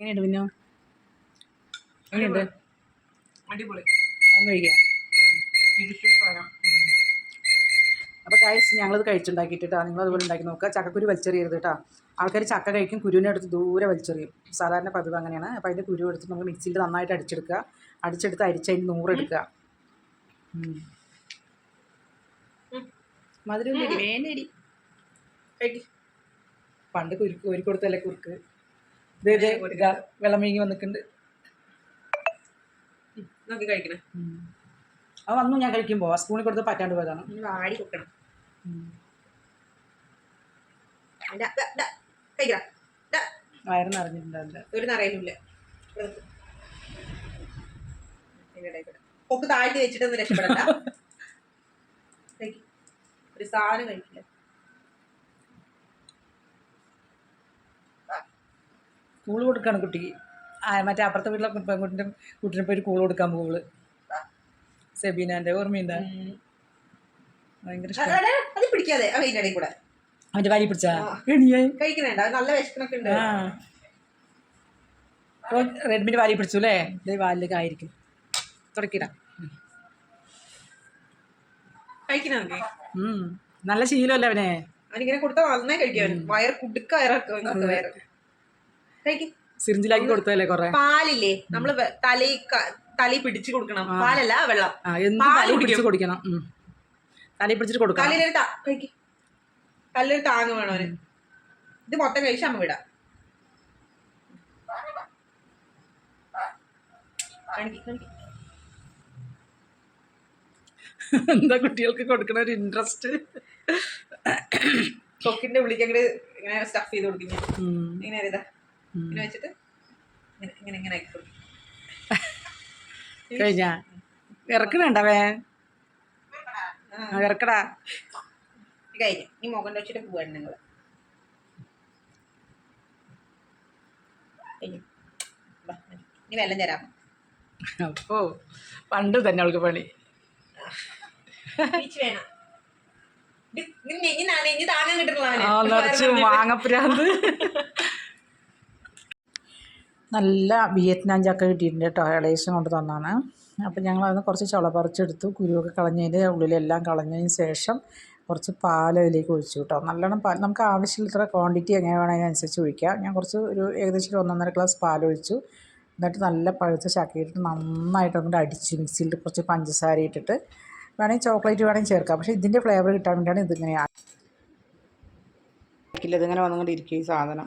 എങ്ങനെയുണ്ട് പിന്നെ എങ്ങനെയുണ്ട്? അടിപൊളി. ഒന്ന് കഴിക്കാം? അപ്പോൾ കാഴ്ച ഞങ്ങളത് കഴിച്ചുണ്ടാക്കിയിട്ട് കേട്ടോ നിങ്ങൾ അതുപോലെ ഉണ്ടാക്കി നോക്കുക. ചക്കക്കുരു വലിച്ചെറിയരുത് കേട്ടോ ആൾക്കാർ ചക്ക കഴിക്കും കുരുവിനെ എടുത്ത് ദൂരെ വലിച്ചെറിയും. സാധാരണ പതിവ് അങ്ങനെയാണ്. അപ്പോൾ അതിന്റെ കുരു എടുത്ത് നമ്മൾ മിക്സിയിൽ നന്നായിട്ട് അടിച്ചെടുക്കുക. അടിച്ചെടുത്ത് അരിച്ച് അതിന് നൂറെടുക്കുക. മധുരം പണ്ട് കുരുക്ക് ഒരു കൊടുത്തല്ലേ കുറുക്ക് വെള്ളം വീങ്ങി വന്നിട്ടുണ്ട്. നോക്കി കഴിക്കണേ. അത് വന്നു ഞാൻ കഴിക്കുമ്പോൾ സ്പൂണിൽ കൊടുത്ത് പറ്റാണ്ട് പോയതാണ്. വാടി വയറ് നിറഞ്ഞിട്ടുണ്ടാവില്ല ഒരു പൊക്ക് താഴ്ത്തി വെച്ചിട്ടൊന്നും രക്ഷപ്പെടണ്ട. ഒരു സാധനം കഴിക്കില്ല. കൂൾ കൊടുക്കാണ് കുട്ടിക്ക് മറ്റേ അപ്പുറത്തെ വീട്ടിലെ പെൺകുട്ടിന്റെ കുട്ടിനെ പോയി കൂൾ കൊടുക്കാൻ പോകുള്ളു സെബീനാന്റെ ഓർമ്മയുണ്ടാ. ഭയങ്കര അത് പിടിക്കാതെ ഇടയിൽ കൂടെ അവന്റെ കാര്യം പിടിച്ചാ? കഴിക്കണേണ്ട നല്ല വിശക്കണൊക്കെ ഉണ്ട്. റെഡ്മിന്റെ വാലി പിടിച്ചു അല്ലേ? ഇതേ വാലിലേക്ക് ആയിരിക്കും. തുടക്കിടാം. കഴിക്കണ നല്ല ശീലമല്ലേ അവനെ? അവനിങ്ങനെ കൊടുത്താൽ നന്നായി കഴിക്കും വയർ കുടുക്ക വയറൊക്കെ വയറ്. സിറിഞ്ചിലാക്കി കൊടുത്തല്ലേ കൊറേ? പാലില്ലേ? നമ്മൾ തലയിൽ തലയിൽ പിടിച്ചു കൊടുക്കണം. പാലല്ല വെള്ളം. പിടിച്ചു എന്ത് തലയിൽ കുടിക്കും. പിടിച്ച് കൊടുക്കണം തലയിൽ പിടിച്ചിട്ട് കൊടുക്കണം കല്ലിലൊരു കഴിക്കും കല്ലിലൊരു താങ്ങ് വേണം അവന്. ഇത് മൊത്തം കഴിച്ച് അമ്മ വിടാം. എന്താ കുട്ടികൾക്ക് കൊടുക്കണ ഒരു ഇൻട്രസ്റ്റ് കൊക്കിന്റെ ഉള്ളിക്ക് ഇങ്ങനെ സ്റ്റഫ് ചെയ്ത് കൊടുക്കുന്നു ഇങ്ങനെ ഇതാ ഇങ്ങനെ വെച്ചിട്ട് ഇങ്ങനെ ഇങ്ങനെ കഴിഞ്ഞ? ഇറക്കണുണ്ടവേ ഇറക്കടാ. കഴിഞ്ഞു. ഈ മുഖം വെച്ചിട്ട് പോവാണ് നിങ്ങൾ ഇനി വെള്ളം തരാം. അപ്പോ പണ്ട് തന്നെ അവൾക്ക് പണി. വേണം. നിറച്ച് മാങ്ങപ്രാന്ത് നല്ല വിയറ്റ്നാം ചക്ക കിട്ടിയിട്ടുണ്ട് കേട്ടോ ഇളയേശം കൊണ്ട് തന്നാണ്. അപ്പം ഞങ്ങൾ അതിന് കുറച്ച് ചുള പറിച്ചെടുത്തു കുരുവൊക്കെ കളഞ്ഞതിന്റെ ഉള്ളിലെല്ലാം കളഞ്ഞതിന് ശേഷം കുറച്ച് പാൽ അതിലേക്ക് ഒഴിച്ചു കേട്ടോ. നല്ലോണം പാൽ നമുക്ക് ആവശ്യമുള്ള ക്വാണ്ടിറ്റി എങ്ങനെ വേണമെങ്കിൽ അതിനനുസരിച്ച് ഒഴിക്കാം. ഞാൻ കുറച്ച് ഒരു ഏകദേശം ഒരു ഒന്നൊന്നര ഗ്ലാസ് പാൽ ഒഴിച്ചു. എന്നിട്ട് നല്ല പഴുത്ത ചക്കയിട്ട് നന്നായിട്ട് അങ്ങോട്ട് അടിച്ച് മിക്സിയിൽ കുറച്ച് പഞ്ചസാര ഇട്ടിട്ട് വേണമെങ്കിൽ ചോക്ലേറ്റ് വേണമെങ്കിൽ ചേർക്കാം. പക്ഷേ ഇതിന്റെ ഫ്ലേവർ കിട്ടാൻ വേണ്ടിയാണ് ഇതിങ്ങനെയാണ് ഇതിങ്ങനെ വന്നുകൊണ്ടിരിക്കും ഈ സാധനം.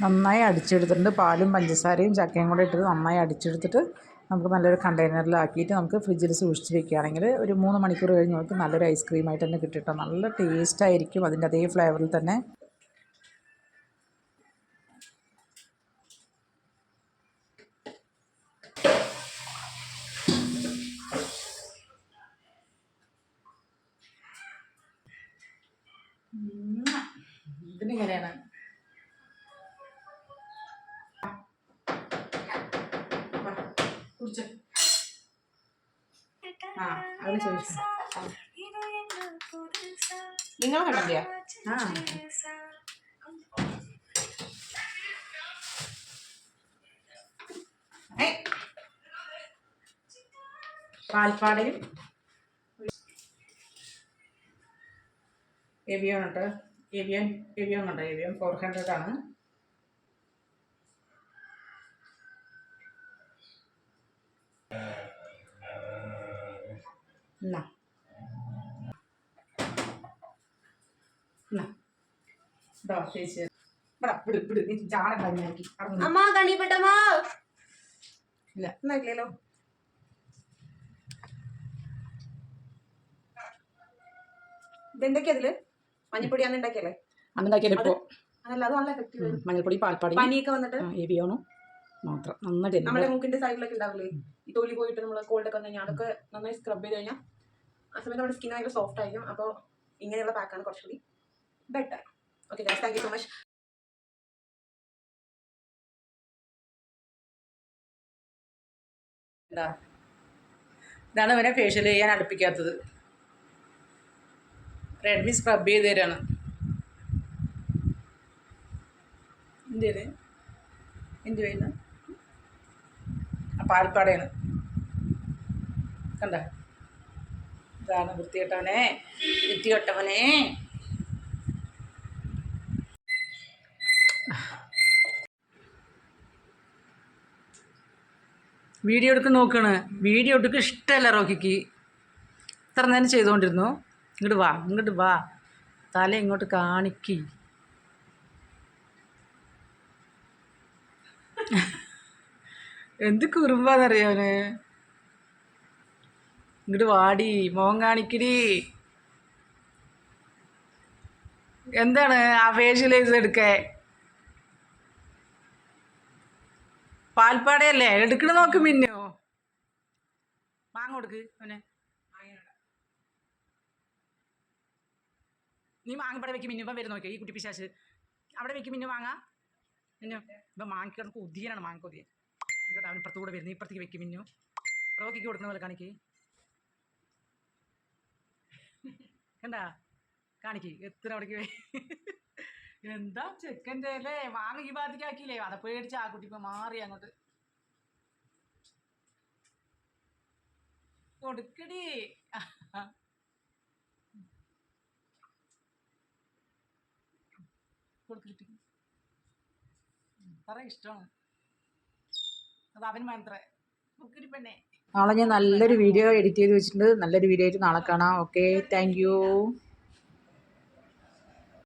നന്നായി അടിച്ചെടുത്തിട്ടുണ്ട്. പാലും പഞ്ചസാരയും ചക്കയും കൂടെ ഇട്ടിട്ട് നന്നായി അടിച്ചെടുത്തിട്ട് നമുക്ക് നല്ലൊരു കണ്ടെയ്നറിലാക്കിയിട്ട് നമുക്ക് ഫ്രിഡ്ജിൽ സൂക്ഷിച്ച് വെക്കുകയാണെങ്കിൽ ഒരു മൂന്ന് മണിക്കൂർ കഴിഞ്ഞ് നമുക്ക് നല്ലൊരു ഐസ്ക്രീമായിട്ട് തന്നെ കിട്ടിട്ടോ നല്ല ടേസ്റ്റ് ആയിരിക്കും അതിന്റെ അതേ ഫ്ലേവറിൽ തന്നെ. ഇതിനിങ്ങനെയാണ്? ആ നിങ്ങൾ കണ്ടില്ല ആ. പാൽപ്പാടയും എവിയോൺ ഉണ്ട് എവിയോൺ എവിയോൺ ഉണ്ട് എവിയോൺ ഫോർ ഹൺഡ്രഡ് ആണ് എന്നാ എന്നാ ഇതാ ചേച്ചി ഇവിടെ വിട് വിട് നീ ചാട കഴിഞ്ഞാക്കി അമ്മ കണിപ്പെട്ടമ്മാ ഇല്ല ഒന്നായില്ലല്ലോ ഇതെന്തൊക്കെയാ അതിൽ ഉണ്ടാക്കിയല്ലേ? ഇപ്പോൾ അതല്ല അത് നല്ല എഫക്റ്റീവ് മഞ്ഞൾപ്പൊടി പാൽപ്പാടി പനിയൊക്കെ വന്നിട്ട്? എവിയാണോ മാത്രം. നന്നായിട്ട് നമ്മുടെ മൂക്കിന്റെ സൈഡിലൊക്കെ ഉണ്ടാവില്ലേ? ഈ തൊലി പോയിട്ട് നമ്മൾ കോൾഡ് ഒക്കെ വന്നു കഴിഞ്ഞാൽ അതൊക്കെ നന്നായി സ്ക്രബ് ചെയ്ത് കഴിഞ്ഞാൽ ആ സമയത്ത് നമ്മുടെ സ്കിൻ ഭയങ്കര സോഫ്റ്റ് ആയിരിക്കും. അപ്പോൾ ഇങ്ങനെയുള്ള പാക്കാണ് കുറച്ചുകൂടി better okay guys thank you so much ഇതാണ് ഫേഷ്യൽ ചെയ്യാൻ അടുപ്പിക്കാത്തത്. ഇതാണ് വൃത്തികെട്ടവനെ. വൃത്തികെട്ടവനെ. വീഡിയോ എടുക്കാൻ നോക്കുകയാണ് വീഡിയോ എടുക്കാൻ ഇഷ്ടമല്ല റോക്കിക്ക് ഇത്ര നേരം ചെയ്തുകൊണ്ടിരുന്നു. ഇങ്ങോട്ട് വാ ഇങ്ങോട്ട് വാ. തല ഇങ്ങോട്ട് കാണിക്ക്. എന്ത് കുറുമ്പാന്നറിയാവന് ഇങ്ങോട്ട് വാടി മോൻ കാണിക്കടി. എന്താണ് ആ ഫേഷ്യലൈസ് എടുക്കേ? പാൽപ്പാടയല്ലേ? എടുക്കണ നോക്ക് മിന്നോ. മാങ്ങ കൊടുക്ക് അവനെ. നീ മാങ്ങപ്പാടെ വെക്കും മിന്നു ഇപ്പം വരും നോക്കിയോ ഈ കുട്ടി പിശാശ് അവിടെ വെക്കും മിന്നു മാങ്ങ. മിന്നു ഇപ്പം മാങ്ങ കിടന്ന് കൊതിയനാണ് മാങ്ങ കൊതിയൻ. അവൻ ഇപ്പുറത്തുകൂടെ വരുന്നത് വരുന്നു ഇപ്പുറത്തേക്ക് വെക്കും മിന്നു. റോക്കിക്ക് കൊടുക്കുന്ന പോലെ കാണിക്ക്. കണ്ടാ? കാണിക്ക്. എത്ര അവിടേക്ക് എന്താ ചെക്കന്റെ അല്ലേ? വാങ്ങ ഈ ഭാഗത്തേക്ക് ആക്കിയില്ലേ? അതെ പേടിച്ച് ആ കുട്ടി ഇപ്പൊ മാറി അങ്ങോട്ട്. കൊടുക്കടി. കൊടുത്തിട്ട് അത്ര ഇഷ്ടമാണ്. അത് അവന് മാത്രമേ. കൊടുക്കടി പെണ്ണേ. നാളെ ഞാൻ നല്ലൊരു വീഡിയോ എഡിറ്റ് ചെയ്ത് വെച്ചിട്ടുണ്ട്. നല്ലൊരു വീഡിയോ ആയിട്ട് നാളെ കാണാം. Okay thank